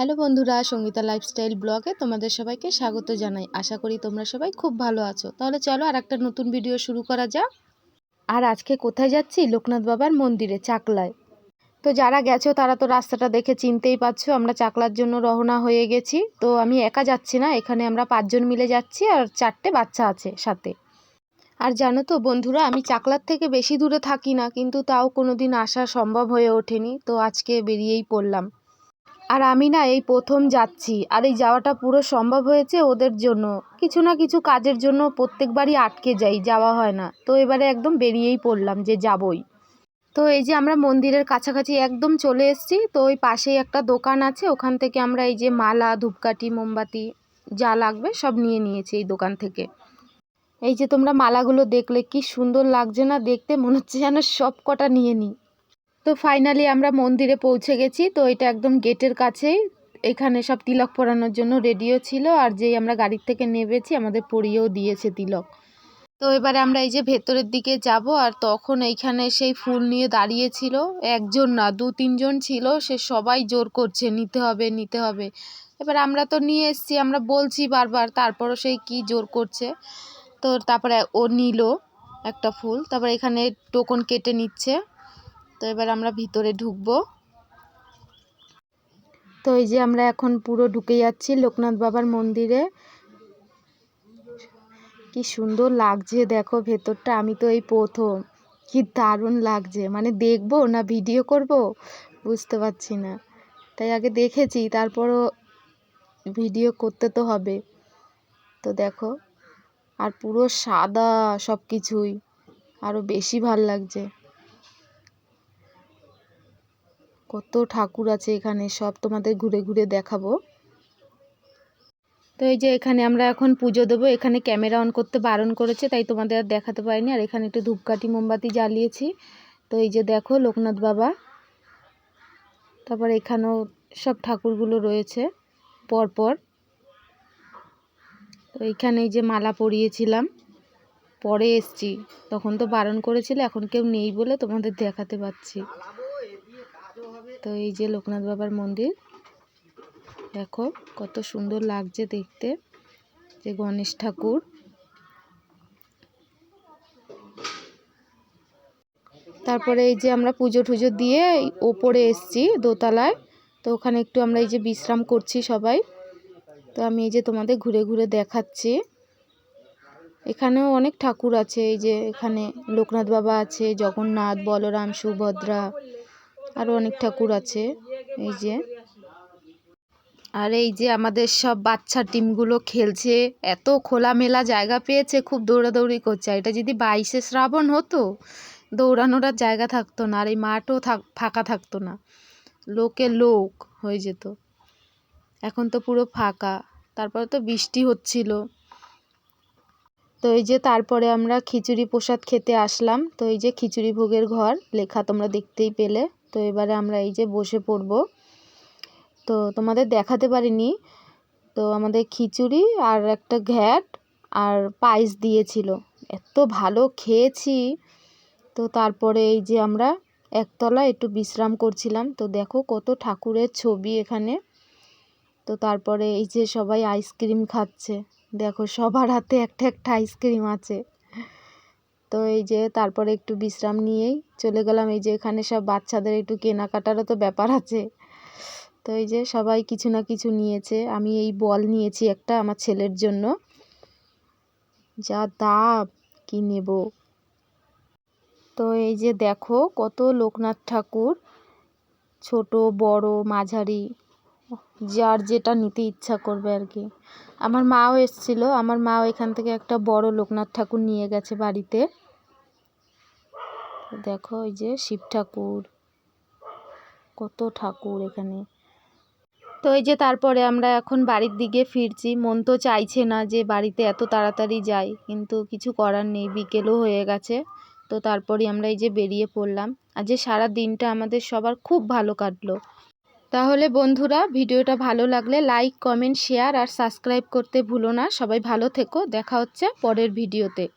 Hello বন্ধুরা, Sangeeta lifestyle ব্লগে তোমাদের সবাইকে স্বাগত জানাই। আশা করি তোমরা সবাই খুব ভালো আছো। তাহলে চলো আর একটা নতুন ভিডিও শুরু করা যাক। আর আজকে কোথায় যাচ্ছি? লোকনাথ বাবার মন্দিরে, চাকলায়। তো যারা গেছো, তারা তো রাস্তাটা দেখে চিনতেই পারছ, আমরা চাকলার জন্য রওনা হয়ে গেছি। তো আমি একা যাচ্ছি না, এখানে আমরা পাঁচজন মিলে যাচ্ছি আর চারটে বাচ্চা আছে সাথে। আর জানো তো বন্ধুরা, আমি চাকলার থেকে বেশি দূরে থাকি না, কিন্তু তাও কোনো দিন আসা সম্ভব হয়ে ওঠেনি। তো আজকে বেরিয়েই পড়লাম। আর আমি না এই প্রথম যাচ্ছি, আর এই যাওয়াটা পুরো সম্ভব হয়েছে ওদের জন্য। কিছু না কিছু কাজের জন্য প্রত্যেকবারই আটকে যাই, যাওয়া হয় না। তো এবারে একদম বেরিয়েই পড়লাম যে যাবই। তো এই যে আমরা মন্দিরের কাছাকাছি একদম চলে এসেছি, তো ওই পাশেই একটা দোকান আছে, ওখান থেকে আমরা এই যে মালা, ধূপকাঠি, মোমবাতি যা লাগবে সব নিয়ে নিয়েছি এই দোকান থেকে। এই যে তোমরা মালাগুলো দেখলে, কি সুন্দর লাগছে না দেখতে, মনে হচ্ছে যেন সব কটা নিয়ে নিই। তো ফাইনালি আমরা মন্দিরে পৌঁছে গেছি। তো এটা একদম গেটের কাছেই। এখানে সব তিলক পরানোর জন্য রেডিও ছিল আর যেই আমরা গাড়ির থেকে নেমেছি, আমাদের পরিয়েও দিয়েছে তিলক। তো এবারে আমরা এই যে ভেতরের দিকে যাব আর তখন এইখানে সেই ফুল নিয়ে দাঁড়িয়েছিল একজন না, দু তিনজন ছিল। সে সবাই জোর করছে, নিতে হবে নিতে হবে। এবার আমরা তো নিয়ে এসছি, আমরা বলছি বারবার, তারপরও সেই কি জোর করছে? তো তারপরে ও নিল একটা ফুল। তারপরে এখানে টোকন কেটে নিচ্ছে। তো এবার আমরা ভিতরে ঢুকবো। তো এই যে আমরা এখন পুরো ঢুকে যাচ্ছি লোকনাথ বাবার মন্দিরে। কি সুন্দর লাগছে দেখো ভেতরটা, আমি তো এই প্রথম। কি দারুণ লাগছে মানে দেখব না ভিডিও করব? বুঝতে পারছি না। তাই আগে দেখেছি, তারপরও ভিডিও করতে তো হবে। তো দেখো, আর পুরো সাদা সব কিছুই আরও বেশি ভালো লাগছে। কত ঠাকুর আছে এখানে, সব তোমাদের ঘুরে ঘুরে দেখাবো। তো এই যে এখানে আমরা এখন পুজো দেবো, এখানে ক্যামেরা অন করতে বারণ করেছে, তাই তোমাদের আর দেখাতে পারিনি। আর এখানে একটু ধূপকাঠি, মোমবাতি জ্বালিয়েছি। তো এই যে দেখো লোকনাথ বাবা, তারপর এখানেও সব ঠাকুরগুলো রয়েছে পরপর। তো এইখানে এই যে মালা পরিয়েছিলাম, পরে এসছি। তখন তো বারণ করেছিল, এখন কেউ নেই বলে তোমাদের দেখাতে পাচ্ছি। তো এই যে লোকনাথ বাবার মন্দির, দেখো কত সুন্দর লাগছে দেখতে, যে গণেশ ঠাকুর। তারপরে এই যে আমরা পুজো টুজো দিয়ে ওপরে এসছি দোতলায়, তো ওখানে একটু আমরা এই যে বিশ্রাম করছি সবাই। তো আমি এই যে তোমাদের ঘুরে ঘুরে দেখাচ্ছি। এখানেও অনেক ঠাকুর আছে, এই যে এখানে লোকনাথ বাবা আছে, জগন্নাথ, বলরাম, সুভদ্রা আরও অনেক ঠাকুর আছে, এই যে। আর এই যে আমাদের সব বাচ্চা টিমগুলো খেলছে, এত খোলামেলা জায়গা পেয়েছে, খুব দৌড়াদৌড়ি করছে। এটা যদি বাইশে শ্রাবণ হতো, দৌড়ানোর আর জায়গা থাকতো না, আর এই মাঠও থাক ফাঁকা থাকতো না। লোকে লোক হয়ে যেত। এখন তো পুরো ফাঁকা, তারপরে তো বৃষ্টি হচ্ছিল। তো এই যে তারপরে আমরা খিচুড়ি প্রসাদ খেতে আসলাম। তো এই যে খিচুড়ি ভোগের ঘর, লেখা তোমরা দেখতেই পেলে। তো এবারে আমরা এই যে বসে পড়ব। তো তোমাদের দেখাতে পারিনি। তো আমাদের খিচুড়ি আর একটা ঘ্যাট আর পায়েস দিয়েছিল। এত ভালো খেয়েছি। তো তারপরে এই যে আমরা একতলা একটু বিশ্রাম করছিলাম। তো দেখো কত ঠাকুরের ছবি এখানে। তো তারপরে এই যে সবাই আইসক্রিম খাচ্ছে। দেখো সবার হাতে একটা একটা আইসক্রিম আছে। তো এই যে তারপরে একটু বিশ্রাম নিয়েই চলে গেলাম। এই যে এখানে সব বাচ্চাদের একটু কেনাকাটারও তো ব্যাপার আছে। তো এই যে সবাই কিছু না কিছু নিয়েছে। আমি এই বল নিয়েছি একটা আমার ছেলের জন্য। যা দাম কি নেব? তো এই যে দেখো কত লোকনাথ ঠাকুর, ছোট, বড়, মাঝারি, যার যেটা নিতে ইচ্ছা করবে আর কি। আমার মাও এসছিল। আমার মাও এখান থেকে একটা বড় লোকনাথ ঠাকুর নিয়ে গেছে বাড়িতে। দেখো ওই যে শিব ঠাকুর। কত ঠাকুর এখানে। তো এই যে তারপরে আমরা এখন বাড়ির দিকে ফিরছি। মন তো চাইছে না যে বাড়িতে এত তাড়াতাড়ি যাই, কিন্তু কিছু করার নেই, বিকেলও হয়ে গেছে। তো তারপরে আমরা এই যে বেরিয়ে পড়লাম। আর যে সারা দিনটা আমাদের সবার খুব ভালো কাটলো। তাহলে বন্ধুরা, ভিডিওটা ভালো লাগলে লাইক, কমেন্ট, শেয়ার আর সাবস্ক্রাইব করতে ভুলো না। সবাই ভালো থেকো। দেখা হচ্ছে পরের ভিডিওতে।